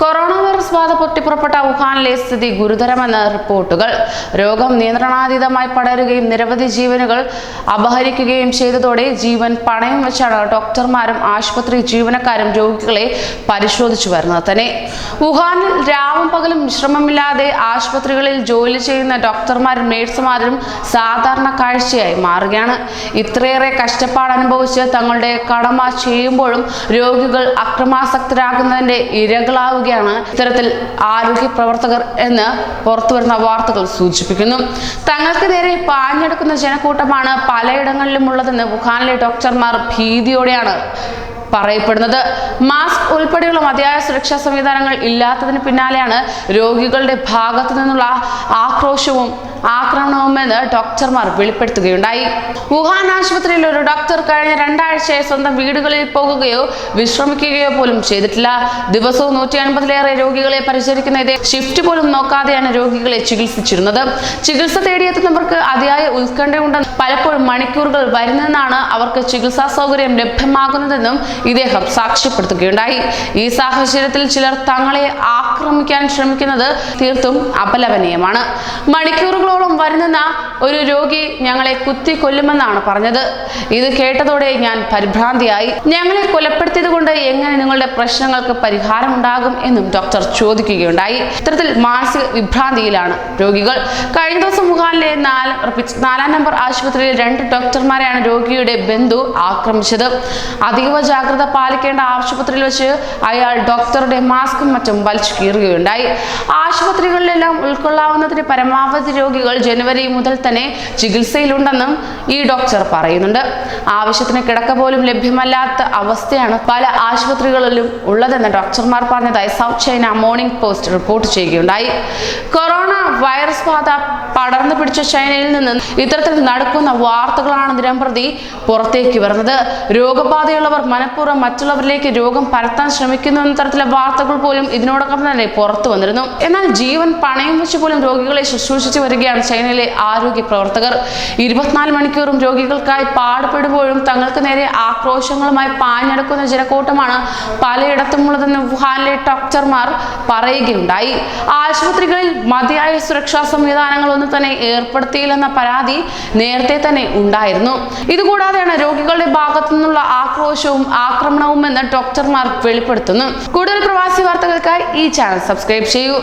Corona virus ബാധ പൊട്ടിപ്പുറപ്പെട്ട വുഹാനിലെ സ്ഥിതി ഗുരുതരമെന്ന റിപ്പോർട്ടുകൾ. രോഗം നിയന്ത്രണാതീതമായി പടരുകയും നിരവധി ജീവനുകൾ അപഹരിക്കുകയും ചെയ്തതോടെ ജീവൻ പണയം വെച്ചാണ് ഡോക്ടർമാരും ആശുപത്രി ജീവനക്കാരും രോഗികളെ പരിശോധിച്ചു വരുന്നത് തന്നെ. വുഹാനിൽ രാവും പകലും വിശ്രമമില്ലാതെ ആശുപത്രികളിൽ ജോലി ചെയ്യുന്ന ഡോക്ടർമാരും നേഴ്സുമാരും സാധാരണ കാഴ്ചയായി മാറുകയാണ്. ഇത്രയേറെ കഷ്ടപ്പാട് അനുഭവിച്ച് തങ്ങളുടെ കടമ ചെയ്യുമ്പോഴും രോഗികൾ അക്രമാസക്തരാകുന്നതിന്റെ ഇരകളാവുകയാണ് ഇത്തരത്തിൽ ആരോഗ്യ പ്രവർത്തകർ എന്ന് പുറത്തുവരുന്ന വാർത്തകൾ സൂചിപ്പിക്കുന്നു. തങ്ങൾക്ക് നേരെ പാഞ്ഞെടുക്കുന്ന ജനക്കൂട്ടമാണ് പലയിടങ്ങളിലും ഉള്ളതെന്ന് വുഹാനിലെ ഡോക്ടർമാർ ഭീതിയോടെയാണ് പറയപ്പെടുന്നത്. മാസ്ക് ഉൾപ്പെടെയുള്ള മതിയായ സുരക്ഷാ സംവിധാനങ്ങൾ ഇല്ലാത്തതിന് പിന്നാലെയാണ് രോഗികളുടെ ഭാഗത്തു നിന്നുള്ള ആക്രോശവും ആക്രമണവുമെന്ന് ഡോക്ടർമാർ വെളിപ്പെടുത്തുകയുണ്ടായി. വുഹാൻ ആശുപത്രിയിൽ ഒരു ഡോക്ടർ കഴിഞ്ഞ രണ്ടാഴ്ചയായി സ്വന്തം വീടുകളിൽ പോകുകയോ വിശ്രമിക്കുകയോ പോലും ചെയ്തിട്ടില്ല. ദിവസവും നൂറ്റി അൻപതിലേറെ രോഗികളെ പരിചരിക്കുന്ന ഇതേ ഷിഫ്റ്റ് പോലും നോക്കാതെയാണ് രോഗികളെ ചികിത്സിച്ചിരുന്നത്. ചികിത്സ തേടിയെത്തുന്നവർക്ക് അതിയായ ഉത്കണ്ഠയുണ്ടെന്ന് പലപ്പോഴും മണിക്കൂറുകൾ വരുന്നതെന്നാണ് അവർക്ക് ചികിത്സാ സൗകര്യം ലഭ്യമാകുന്നതെന്നും ഇദ്ദേഹം സാക്ഷ്യപ്പെടുത്തുകയുണ്ടായി. ഈ സാഹചര്യത്തിൽ ചിലർ തങ്ങളെ ആക്രമിക്കാൻ ശ്രമിക്കുന്നത് തീർത്തും അപലപനീയമാണ്. മണിക്കൂറുകളോളം വരുന്ന ഒരു രോഗി ഞങ്ങളെ കുത്തി കൊല്ലുമെന്നാണ് പറഞ്ഞത്. ഇത് കേട്ടതോടെ ഞാൻ പരിഭ്രാന്തിയായി. ഞങ്ങളെ കൊലപ്പെടുത്തിയത് കൊണ്ട് എങ്ങനെ നിങ്ങളുടെ പ്രശ്നങ്ങൾക്ക് പരിഹാരമുണ്ടാകും എന്നും ഡോക്ടർ ചോദിക്കുകയുണ്ടായി. ഇത്തരത്തിൽ മാനസിക വിഭ്രാന്തിയിലാണ് രോഗികൾ. കഴിഞ്ഞ ദിവസം വുഹാനിലെ നാല് നാലാം നമ്പർ ആശുപത്രിയിലെ രണ്ട് ഡോക്ടർമാരെയാണ് രോഗിയുടെ ബന്ധു ആക്രമിച്ചത്. അതീവ ജാഗ്രത പാലിക്കേണ്ട ആശുപത്രിയിൽ വെച്ച് അയാൾ ഡോക്ടറുടെ മാസ്കും മറ്റും വലിച്ചു കീറുകയുണ്ടായി. ആശുപത്രികളിലെല്ലാം ഉൾക്കൊള്ളാവുന്നതിന് പരമാവധി രോഗികൾ ജനുവരി മുതൽ തന്നെ ചികിത്സയിലുണ്ടെന്നും ഈ ഡോക്ടർ പറയുന്നുണ്ട്. ആവശ്യത്തിന് കിടക്ക പോലും ലഭ്യമല്ലാത്ത അവസ്ഥയാണ് പല ആശുപത്രികളിലും ഉള്ളതെന്ന് ഡോക്ടർമാർ പറഞ്ഞതായി South China Morning Post report ചെയ്യുകയുണ്ടായി. കൊറോണ വൈറസ് ബാധ പടർന്നു പിടിച്ച ചൈനയിൽ നിന്ന് ഇത്തരത്തിൽ നടക്കുന്ന വാർത്തകളാണ് ദിനംപ്രതി പുറത്തേക്ക് വരുന്നത്. രോഗബാധയുള്ളവർ മനഃപൂർവം മറ്റുള്ളവരിലേക്ക് രോഗം പരത്താൻ ശ്രമിക്കുന്നു എന്ന തരത്തിലെ വാർത്തകൾ പോലും ഇതിനോടൊപ്പം തന്നെ പുറത്തു വന്നിരുന്നു. എന്നാൽ ജീവൻ പണയം വെച്ച് പോലും രോഗികളെ ശുശ്രൂഷിച്ചു വരികയാണ് ചൈനയിലെ ആരോഗ്യ പ്രവർത്തകർ. ഇരുപത്തിനാല് മണിക്കൂറും രോഗികൾക്കായി പാടുപെടുമ്പോഴും തങ്ങൾക്ക് നേരെ ആക്രോശങ്ങളുമായി പാഞ്ഞെടുക്കുന്ന ജനക്കൂട്ടമാണ് പലയിടത്തുമുള്ളതെന്ന് വുഹാനിലെ ഡോക്ടർമാർ പറയുകയുണ്ടായി. ആശുപത്രികളിൽ മതിയായ സുരക്ഷാ സംവിധാനങ്ങളൊന്നും തന്നെ ഏർപ്പെടുത്തിയില്ലെന്ന പരാതി നേരത്തെ തന്നെ ഉണ്ടായിരുന്നു. ഇതുകൂടാതെയാണ് രോഗികളുടെ ഭാഗത്തു നിന്നുള്ള ആക്രോശവും ആക്രമണവും എന്ന് ഡോക്ടർമാർ വെളിപ്പെടുത്തുന്നു. കൂടുതൽ പ്രവാസി വാർത്തകൾക്കായി ഈ ചാനൽ സബ്സ്ക്രൈബ് ചെയ്യൂ.